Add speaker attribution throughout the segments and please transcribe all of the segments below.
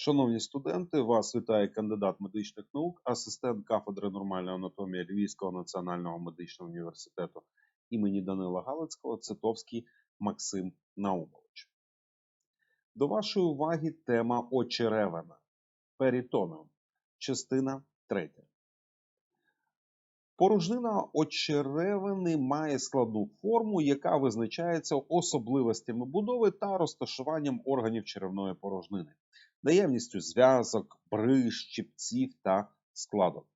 Speaker 1: Шановні студенти, вас вітає кандидат медичних наук, асистент кафедри нормальної анатомії Львівського національного медичного університету імені Данила Галицького Цитовський Максим Наумович. До вашої уваги тема очеревина. Перітоном. Частина 3. Порожнина очеревини має складну форму, яка визначається особливостями будови та розташуванням органів черевної порожнини, наявністю зв'язок, бриж, щипців та складок.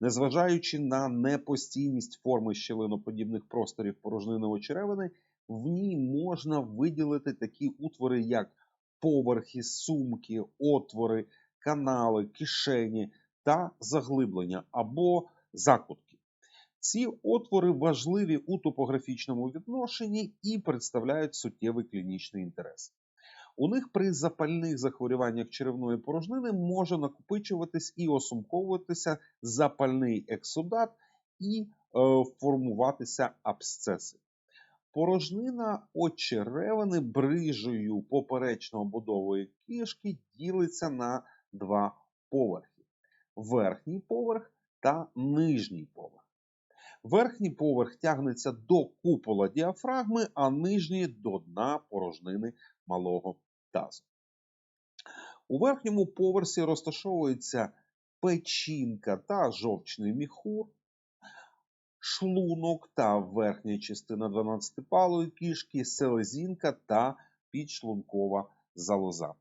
Speaker 1: Незважаючи на непостійність форми щелиноподібних просторів порожниної черевини, в ній можна виділити такі утвори, як поверхи, сумки, отвори, канали, кишені та заглиблення або закутки. Ці отвори важливі у топографічному відношенні і представляють суттєвий клінічний інтерес. У них при запальних захворюваннях черевної порожнини може накопичуватись і осумковуватися запальний ексудат і е, формуватися абсцеси. Порожнина очеревини брижею поперечно-будової кишки ділиться на два поверхи: верхній поверх та нижній поверх. Верхній поверх тягнеться до купола діафрагми, а нижній до дна порожнини малого тазу. У верхньому поверсі розташовується печінка та жовчний міхур, шлунок та верхня частина 12-палої кишки, селезінка та підшлункова залоза.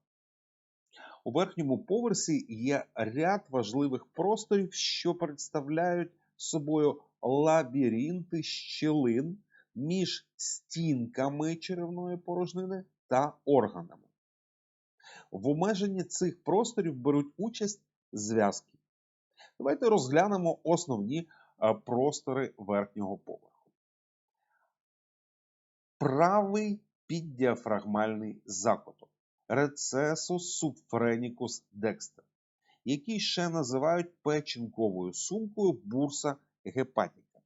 Speaker 1: У верхньому поверсі є ряд важливих просторів, що представляють собою лабіринти щілин між стінками черевної порожнини та органами. В обмеженні цих просторів беруть участь зв'язки. Давайте розглянемо основні простори верхнього поверху. Правий піддіафрагмальний закуток Рецесус subphrenikus dexter, який ще називають печінковою сумкою бурса гепатіка.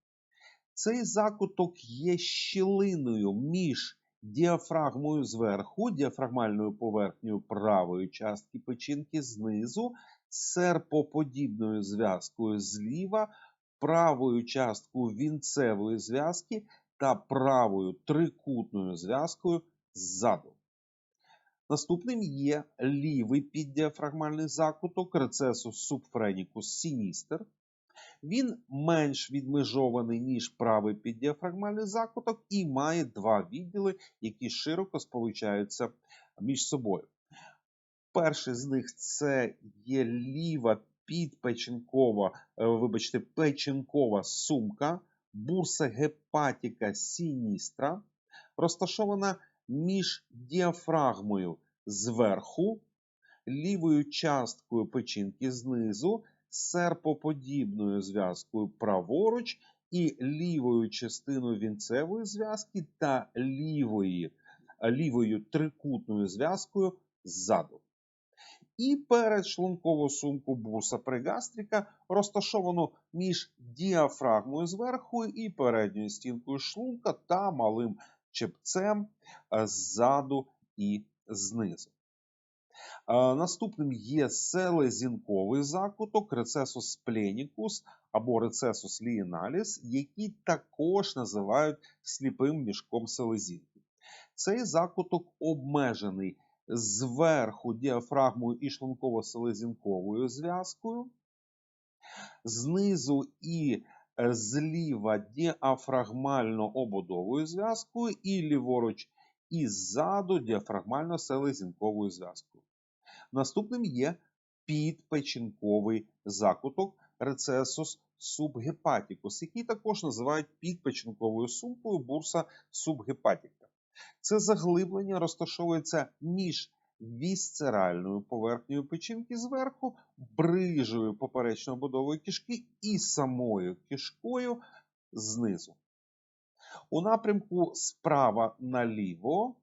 Speaker 1: Цей закуток є щілиною між діафрагмою зверху, діафрагмальною поверхнею правої частки печінки знизу, серпоподібною зв'язкою зліва, правою часткою вінцевої зв'язки та правою трикутною зв'язкою ззаду. Наступним є лівий піддіафрагмальний закуток рецесус subphrenikus sinister. Він менш відмежований, ніж правий піддіафрагмальний закуток, і має два відділи, які широко сполучаються між собою. Перший з них це є ліва підпечінкова, е, вибачте, печінкова сумка, бурса гепатіка сіністра, розташована між діафрагмою зверху, лівою часткою печінки знизу, серпоподібною зв'язкою праворуч і лівою частиною вінцевої зв'язки та лівої, лівою трикутною зв'язкою ззаду. І перед шлункову сумку бурса пригастрика розташовано між діафрагмою зверху і передньою стінкою шлунка та малим чепцем е, ззаду і знизу. Е, наступним є селезінковий закуток, рецесус спленікус або рецесус лієналіс, який також називають сліпим мішком селезінки. Цей закуток обмежений зверху діафрагмою і шлунково-селезінковою зв'язкою, знизу і зліва діафрагмально ободовою зв'язкою, і ліворуч і ззаду діафрагмально селезінковою зв'язкою. Наступним є підпечінковий закуток рецесус субгепатікус, який також називають підпечінковою сумкою бурса субгепатіка. Це заглиблення розташовується між вісцеральною поверхнею печінки зверху, брижею поперечної будової кишки і самою кишкою знизу. У напрямку справа наліво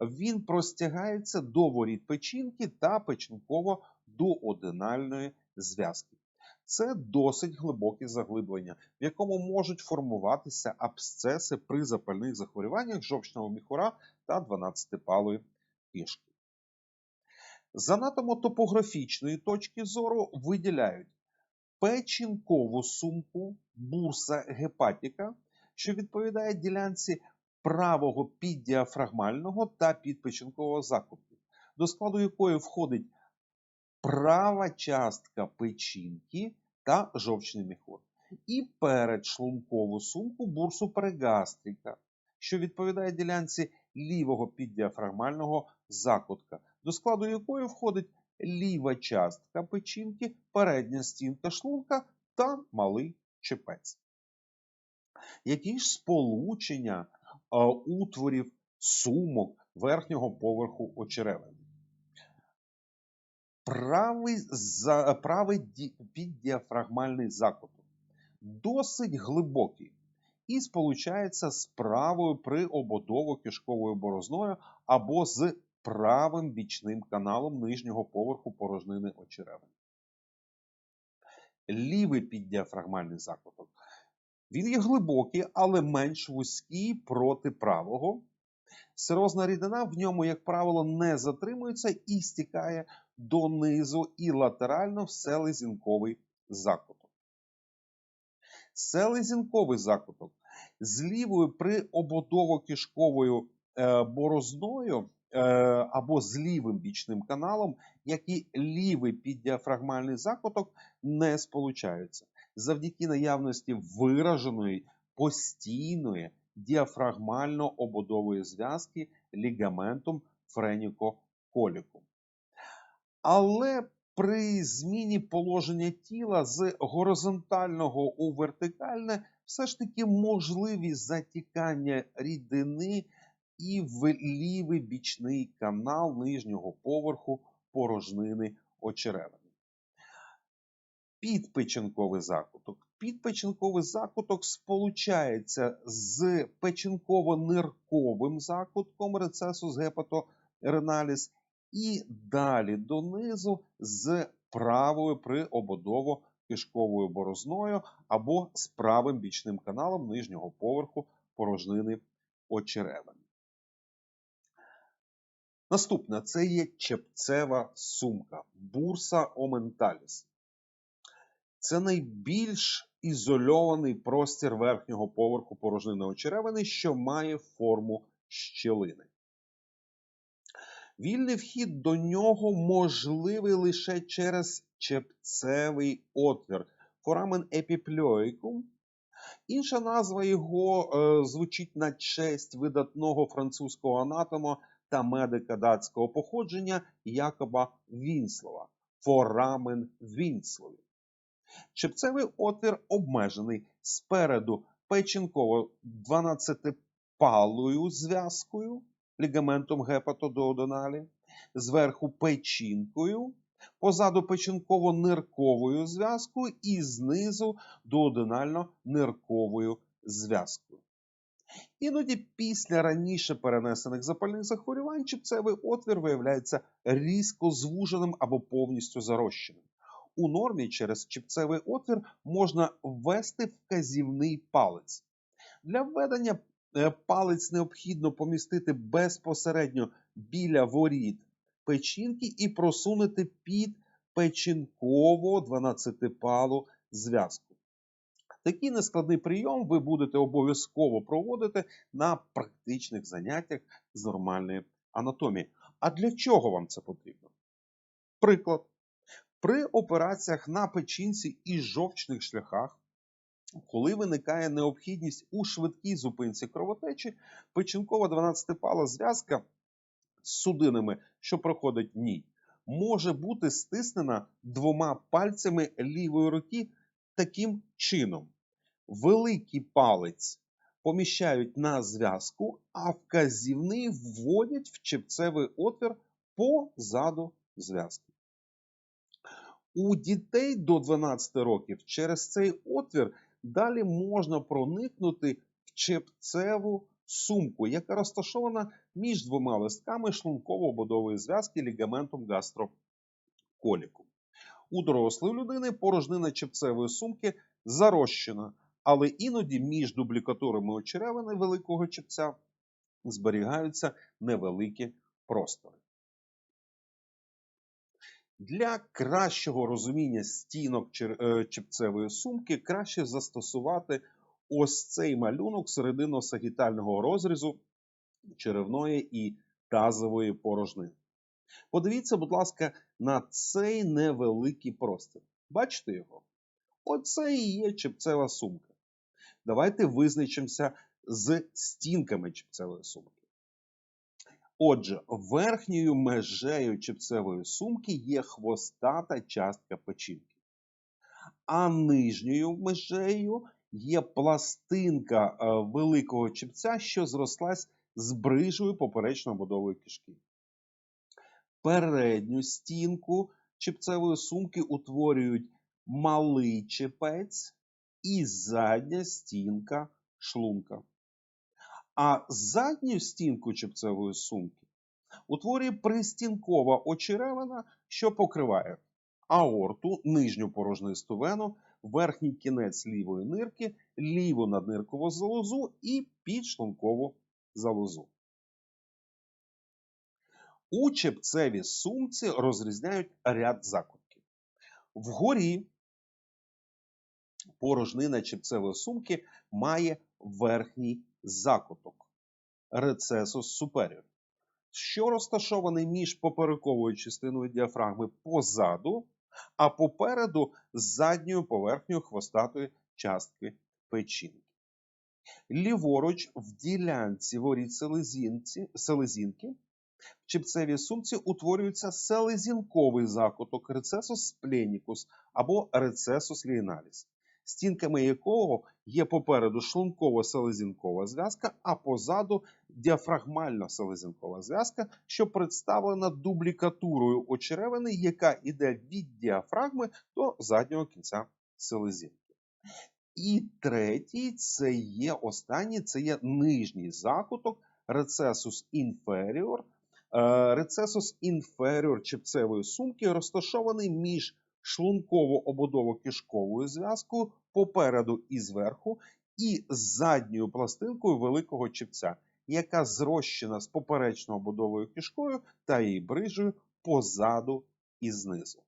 Speaker 1: він простягається до воріт печінки та печінково до одинальної зв'язки. Це досить глибоке заглиблення, в якому можуть формуватися абсцеси при запальних захворюваннях жовчного міхура та 12-палої кишки. З анатомо-топографічної точки зору виділяють печінкову сумку бурса гепатіка, що відповідає ділянці правого піддіафрагмального та підпечінкового закупів, до складу якої входить права частка печінки та жовчний міхур, і передшлункову сумку бурсу перегастрика, що відповідає ділянці лівого піддіафрагмального закутка, до складу якої входить ліва частка печінки, передня стінка шлунка та малий чепець. Які ж сполучення утворів сумок верхнього поверху очеревини? Правий, правий ді, піддіафрагмальний закуток досить глибокий і сполучається з правою приободово-кишковою борозною або з правим бічним каналом нижнього поверху порожнини очеревини. Лівий піддіафрагмальний закуток. Він є глибокий, але менш вузький проти правого. Сирозна рідина в ньому, як правило, не затримується і стікає донизу і латерально в селезінковий закуток. Селезінковий закуток з лівою приободово-кишковою е, борозною е, або з лівим бічним каналом, як і лівий піддіафрагмальний закуток не сполучаються завдяки наявності вираженої постійної діафрагмально-ободової зв'язки лігаментум френікоколікум. Але при зміні положення тіла з горизонтального у вертикальне все ж таки можливі затікання рідини і в лівий бічний канал нижнього поверху порожнини очеревини. Підпечінковий закуток. Підпечінковий закуток сполучається з печінково-нирковим закутком рецесус гепатореналіс і далі донизу з правою приободово кишковою борозною або з правим бічним каналом нижнього поверху порожнини очеревини. Наступне це є чепцева сумка бурса оменталіс. Це найбільш ізольований простір верхнього поверху порожнини очеревини, що має форму щілини. Вільний вхід до нього можливий лише через чепцевий отвір форамен епіпльоїкум. Інша назва його е, звучить на честь видатного французького анатома та медика датського походження Якоба Вінслова форамен Вінслові. Чепцевий отвір обмежений спереду печінково 12-палою зв'язкою лігаментом гепатодоодоналі, зверху печінкою, позаду печінково-нирковою зв'язкою і знизу дуоденально-нирковою зв'язкою. Іноді після раніше перенесених запальних захворювань чіпцевий отвір виявляється різко звуженим або повністю зарощеним. У нормі через чіпцевий отвір можна ввести вказівний палець. Для введення палець необхідно помістити безпосередньо біля воріт печінки і просунути під печінково 12-палу зв'язку. Такий нескладний прийом ви будете обов'язково проводити на практичних заняттях з нормальної анатомії. А для чого вам це потрібно? Приклад. При операціях на печінці і жовчних шляхах, коли виникає необхідність у швидкій зупинці кровотечі, печінкова 12-пала зв'язка з судинами, що проходить в ній, може бути стиснена двома пальцями лівої руки таким чином. Великий палець поміщають на зв'язку, а вказівний вводять в чепцевий отвір позаду зв'язки. У дітей до 12 років через цей отвір далі можна проникнути в чепцеву сумку, яка розташована між двома листками шлунково-ободової зв'язки лігаментом гастроколіку. У дорослої людини порожнина чепцевої сумки зарощена, але іноді між дублікатурами очеревини великого чепця зберігаються невеликі простори. Для кращого розуміння стінок чер- е, сумки краще застосувати ось цей малюнок середино-сагітального розрізу черевної і тазової порожнини. Подивіться, будь ласка, на цей невеликий простір. Бачите його? Оце і є чепцева сумка. Давайте визначимося з стінками чепцевої сумки. Отже, верхньою межею чепцевої сумки є хвостата частка печінки, а нижньою межею є пластинка е, великого чепця, що зрослась з брижею поперечно-будової кишки. Передню стінку чепцевої сумки утворюють малий чепець і задня стінка шлунка. А задню стінку чепцевої сумки утворює пристінкова очеревина, що покриває аорту, нижню порожнисту вену, верхній кінець лівої нирки, ліву надниркову залозу і підшлункову залозу. У чепцевій сумці розрізняють ряд закутків. Вгорі порожнина чепцевої сумки має верхній закуток рецесус superior, що розташований між поперековою частиною діафрагми позаду, а попереду задньою поверхнею хвостатої частки печінки. Ліворуч в ділянці воріт селезінки в чепцевій сумці утворюється селезінковий закуток рецесус спленікус або рецесус ліналіс, стінками якого є попереду шлунково-селезінкова зв'язка, а позаду діафрагмально-селезінкова зв'язка, що представлена дублікатурою очеревини, яка йде від діафрагми до заднього кінця селезінки. І третій це є останній, це є нижній закуток рецесус інферіор. Е, Рецесус інферіор чепцевої сумки розташований між шлунково-ободово-кишковою зв'язкою попереду і зверху, і з задньою пластинкою великого чепця, яка зрощена з поперечно-ободовою кишкою та її брижею позаду і знизу.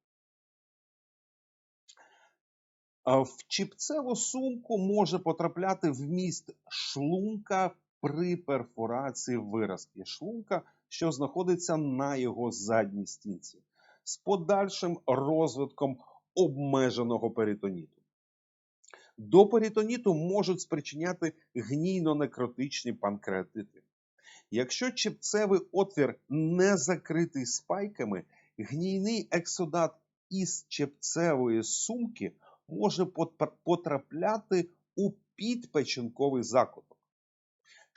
Speaker 1: В чіпцеву сумку може потрапляти вміст шлунка при перфорації виразки шлунка, що знаходиться на його задній стінці, з подальшим розвитком обмеженого перитоніту. До перитоніту можуть спричиняти гнійно-некротичні панкреатити. Якщо чіпцевий отвір не закритий спайками, гнійний ексодат із чепцевої сумки може потрапляти у підпечінковий закуток.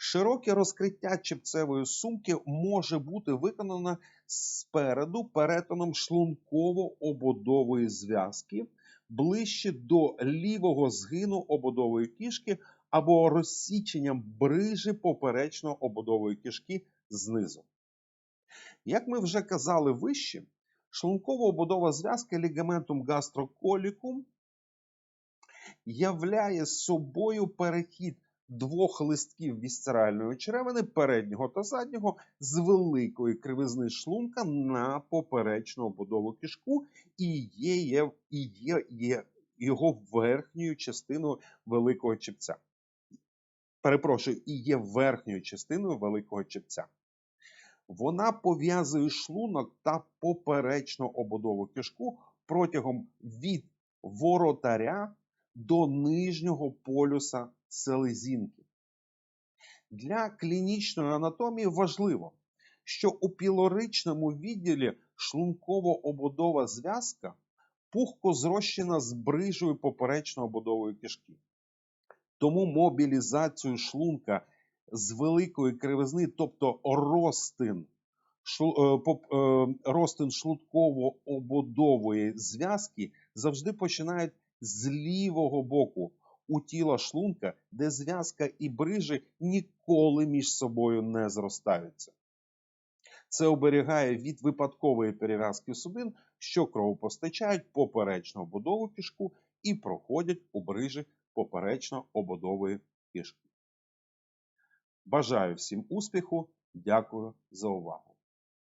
Speaker 1: Широке розкриття чепцевої сумки може бути виконано спереду перетином шлунково-ободової зв'язки ближче до лівого згину ободової кішки або розсіченням брижі поперечно-ободової кишки знизу. Як ми вже казали вище, шлунково-ободова зв'язка лігаментум гастроколікум являє собою перехід двох листків вісцеральної черевини переднього та заднього з великої кривизни шлунка на поперечну ободову кишку і є, є, є, є його верхньою частиною великого чепця. Перепрошую, і є верхньою частиною великого чепця. Вона пов'язує шлунок та поперечну ободову кишку протягом від воротаря до нижнього полюса селезінки. Для клінічної анатомії важливо, що у пілоричному відділі шлунково-ободова зв'язка пухко зрощена з брижею поперечно-ободової кишки. Тому мобілізацію шлунка з великої кривизни, тобто ростин, е, е, ростин шлунково-ободової зв'язки завжди починають з лівого боку у тіла шлунка, де зв'язка і брижі ніколи між собою не зростаються. Це оберігає від випадкової перев'язки судин, що кровопостачають поперечно ободову кишку і проходять у брижі поперечно-ободової кишки. Бажаю всім успіху. Дякую за увагу.